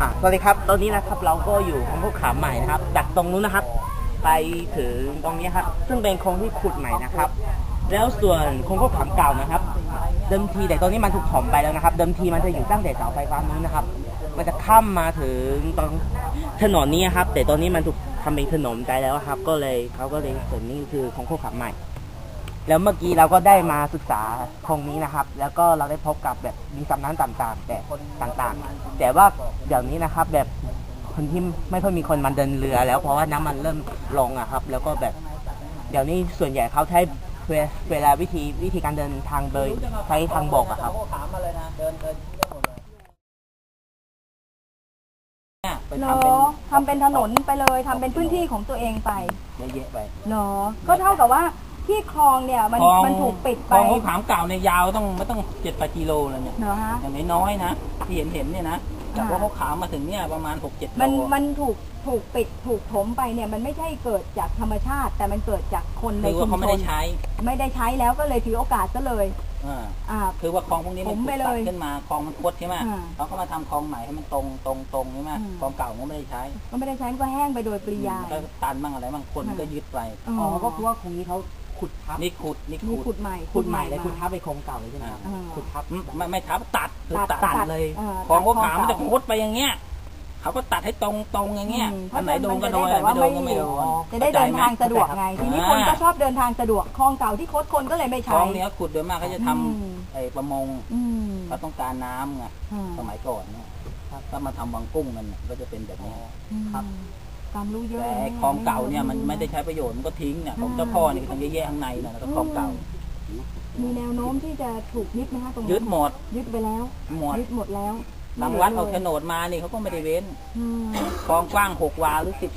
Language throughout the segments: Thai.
อะสวัสดีครับ ตอนนี้นะครับเราก็อยู่ของพวกขาใหม่นะครับจากตรงนู้นนะครับ ไปถึงตรงนี้ครับ ซึ่งเป็นโครงที่ขุดใหม่นะครับ แล้วส่วนโครงพวกขามเก่านะครับ เดิมทีแต่ตอนนี้มันถูกถมไปแล้วนะครับ เดิมทีมันจะอยู่ตั้งแต่เสาไฟฟ้านู้นนะครับ มันจะข้ามมาถึงตรงถนนนี้ครับ แต่ตอนนี้มันถูกทำเป็นถนนไปแล้วครับ ก็เลยเขาก็เลยส่วนนี้คือโครงพวกขามใหม่ แล้วเมื่อกี้เราก็ได้มาศึกษาโครงนี้นะครับ แล้วก็เราได้พบกับแบบมีสำนักต่างๆ แต่ต่างๆ แต่ว่าเดี๋ยวนี้นะครับ แบบคนที่ไม่ค่อยมีคนมาเดินเรือ แล้วเพราะว่าน้ำมันเริ่มลงอะครับ แล้วก็แบบเดี๋ยวนี้ส่วนใหญ่เขาใช้เวเวลาวิธีวิธีการเดินทางโดยใช้ทางบกอะครับถามมาเลยนะเดินเดินได้หมดเลยเนี่ยไปเหรทำอเป็นทำเป็นถนนไปเลยทำเป็นพื้นที่ของตัวเองไปเยอะแยะไปเหรอก็เท่ากับว่า ที่คลองเนี่ยมันคลองมันถูกปิดคไปลองเขาขามเก่าเนี่ยยาวต้องไม่ต้องเจ็ดแปดกิโลเลยเนี่ยเหรอฮะอย่างน้อยๆนะที่เห็นเห็นเนี่ยนะ จากค่ะว่าเขาขามมาถึงเนี่ยประมาณหกเจ็ดโลมันมันถูกถูกปิดถูกถมไปเนี่ยมันไม่ใช่เกิดจากธรรมชาติ แต่มันเกิดจากคนในคือชุว่ามเขาชไม่ได้นใช้ไม่ได้ใช้แล้วก็เลยถือโอกาสซะเลยอ่าอ่า คือว่าคลองพวกนี้มันผมถูกไปเลยตัดขึ้นมาคลองมันคดใช่ไหมอ่าเขาก็มาทำคลองใหม่ให้มันตรงตรงตรงใช่ไหมอืม คลองเก่าก็ไม่ได้ใช้ก็ไม่ได้ใช้มันก็แห้งไปโดยปริยายก็ตันบ้างอะไรบ้างคนก็ยึดไปอ๋ออ๋อ ก็คือว่าโครงนี้เขาขุดทับนี่ขุดนี่มีขุขุดดใหม่ขุดใหม่เลยขุดทับไปโครงเก่าเลยใช่ไหมครับอ่า ขุดทับ อืมไม่ไม่ทับตัดคือตัด ตัดตัดเลยอ่าคลองเขาตัดขามมันจะเก่คดไปอย่างเงี้ยเขาก็ตัดให้ตรงตรงอย่างเงี้ยอืมอันไหนโดนก็โดนเพราะไม่ฉะโดนั้นนมันจะได้ก็ไม่โดนจะได้เดินทางสะดวกไง ทีนี้คนก็อ่าชอบเดินทางสะดวกคลองเก่าที่คดคนก็เลยไม่คลใช้องเนี้ยขุดโดยมากเขาจะทำอืมไอ้ประมงอืมเขาต้องการน้ำไงอ่าสมัยก่อนเนี่ยถ้ามาทำวังกุ้งกันเนี่ยก็จะเป็นแบบนี้ครับความรู้เยอะแต่ไอ้คลองเก่าเนี่ยมันไม่ได้ใช้ประโยชน์มันก็ทิ้งเนี่ยของเจ้าพ่อนี่ก็ต้องแย่ๆข้างในนะแล้วก็คลองเก่ามีแนวโน้มที่จะถูกยึดไหมคะตรงนั้นยึดหมดยึดไปแล้วหมดยึดหมดแล้ว บางวัดเอาโฉนดมานี่เขาก็ไม่ได้เว้นอืมคลองกว้างหกวาหรือสิบ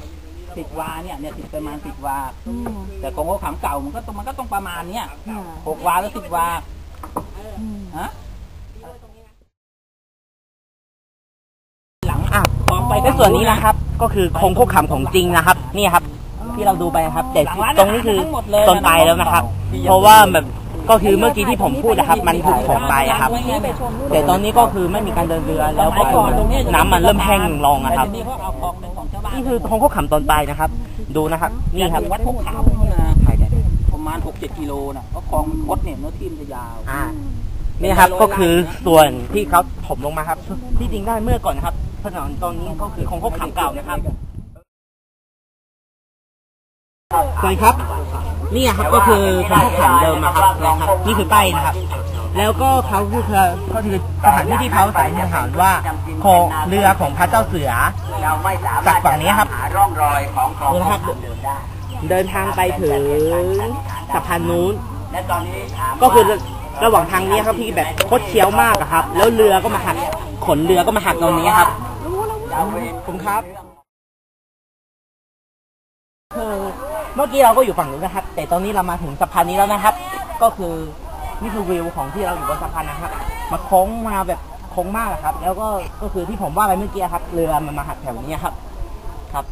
สิบวาเนี่ยเนี่ยสิบประมาณสิบวา อืมแต่ของเขาขามเก่ามันก็ต้องมันก็ต้องประมาณเนี้ยค่ะหกวาหรือสิบวาอืมฮะอะต่อไปก็ส่วนนี้นะครับ ก็คือโครงพวกขำของจริงนะครับ นี่ครับ ที่เราดูไปนะครับแต่ตรงนี้คือต้นตายแล้วนะครับเพราะว่าแบบ ก็คือเมื่อกี้ที่ผมพูดนะครับ มันถูกถมไปอะครับ แต่ตอนนี้ก็คือไม่มีการเดินเรือแล้วก็คือน้ำมันเริ่มแห้งลงนะครับแต่เดี๋ยวนี้เขาเอาคลองเป็นของชาวบ้านนี่คือโครงพวกขำตอนปลายนะครับ ดูนะครับ นี่ครับวัดพวกขามนี่นะถ่ายได้เลยประมาณหกเจ็ดกิโลนะเพราะคลองมันคดเนี่ยเนื้อที่มันจะยาวอ่านี่นะครับก็คือส่วนที่เขาถมลงมาครับ ที่จริงได้เมื่อก่อนนะครับถนนตรงนี้ก็คือของพวกขำเก่านะครับสวัสดีครับ นี่ครับก็คือของพวกขำเดิมนะครับนะครับ นี่คือป้ายนะครับ แล้วก็เขาคือก็คือสถานที่ที่เขาใส่ทหารว่าโคเรือของพระเจ้าเสือเราไม่สาจากฝั่งนี้ครับหาร่องรอยของคลองดูนะครับเดินทางไปถึงสะพานนู้นและตอนนี้ถามก็คือระหว่างทางนี้ครับพี่แบบโคตรเคี้ยวมากอะครับ แล้วเรือก็มาหักขนเรือก็มาหักตรงนี้ครับผมครับ เมื่อกี้เราก็อยู่ฝั่งนู้นนะครับ แต่ตอนนี้เรามาถึงสะพานนี้แล้วนะครับ ก็คือนี่คือวิวของที่เราอยู่บนสะพานนะครับมาโค้งมาแบบโค้งมากครับ แล้วก็ก็คือที่ผมว่าไปเมื่อกี้ครับ เรือมันมาหักแถวนี้ครับ ครับ